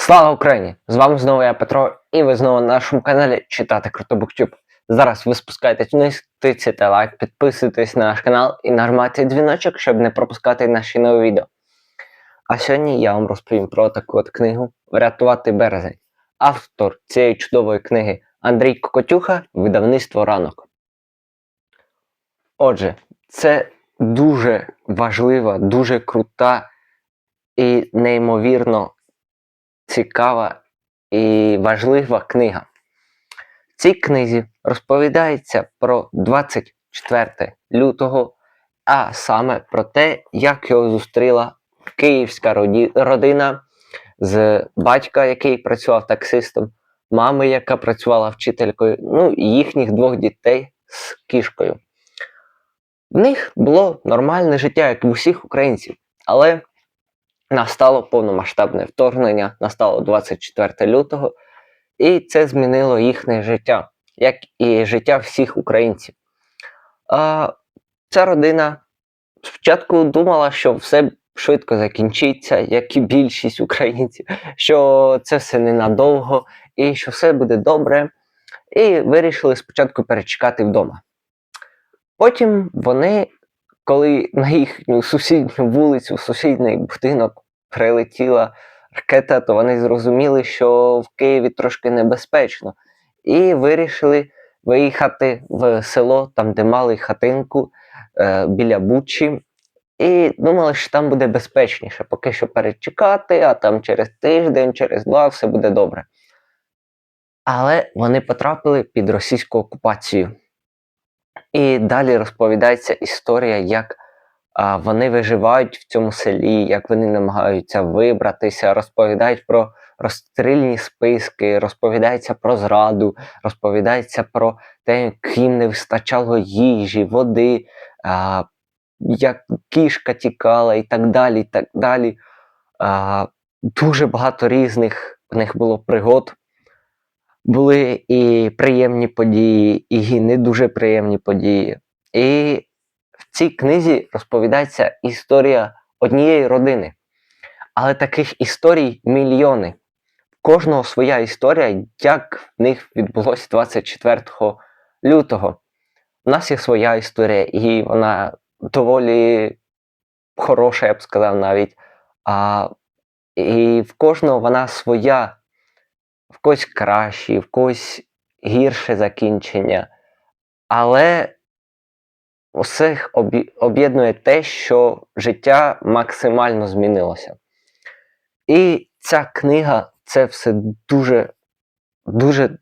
Слава Україні! З вами знову я Петро, і ви знову на нашому каналі Читати Круто Буктюб. Зараз ви спускаєтесь вниз, тицяйте лайк, підписуйтесь на наш канал і нажимайте дзвіночок, щоб не пропускати наші нові відео. А сьогодні я вам розповім про таку от книгу Врятувати березень. Автор цієї чудової книги Андрій Кокотюха, видавництво ранок. Отже, це дуже важлива, дуже крута і неймовірно цікава і важлива книга. В цій книзі розповідається про 24 лютого, а саме про те, як його зустріла київська родина з батька, який працював таксистом, мами, яка працювала вчителькою, ну і їхніх двох дітей з кішкою. В них було нормальне життя, як у всіх українців, але настало повномасштабне вторгнення, настало 24 лютого, і це змінило їхнє життя, як і життя всіх українців. А, ця родина спочатку думала, що все швидко закінчиться, як і більшість українців, що це все ненадовго і що все буде добре. І вирішили спочатку перечекати вдома. Потім вони, коли на їхню сусідню вулицю, сусідній будинок прилетіла ракета, то вони зрозуміли, що в Києві трошки небезпечно, і вирішили виїхати в село, там, де мали хатинку е, біля Бучі, і думали, що там буде безпечніше, поки що перечекати, а там через тиждень, через два все буде добре. Але вони потрапили під російську окупацію. І далі розповідається історія, як а, вони виживають в цьому селі, як вони намагаються вибратися, розповідають про розстрільні списки, розповідається про зраду, розповідається про те, як їм не вистачало їжі, води, а, як кішка тікала і так далі. і так далі. А, дуже багато різних в них було пригод. Були і приємні події, і не дуже приємні події. І в цій книзі розповідається історія однієї родини. Але таких історій мільйони. В кожного своя історія, як в них відбулося 24 лютого. У нас є своя історія, і вона доволі хороша, я б сказав навіть. А, і в кожного вона своя в когось кращі, в когось гірше закінчення. Але усіх об'єднує те, що життя максимально змінилося. І ця книга це все дуже, дуже,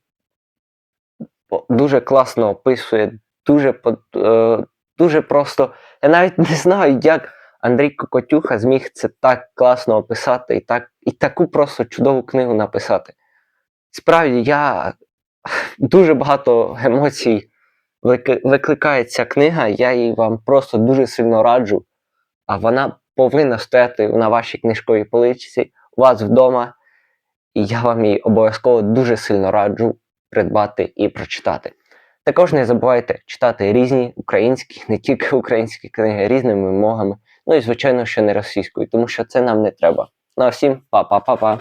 дуже класно описує, дуже, е, дуже просто. Я навіть не знаю, як Андрій Кокотюха зміг це так класно описати і, так, і таку просто чудову книгу написати. Справді, я дуже багато емоцій викликає ця книга, я її вам просто дуже сильно раджу. А вона повинна стояти на вашій книжковій поличці у вас вдома. І я вам її обов'язково дуже сильно раджу придбати і прочитати. Також не забувайте читати різні українські, не тільки українські книги, різними мовами. Ну і звичайно, що не російською, тому що це нам не треба. Ну а всім па-па-па-па.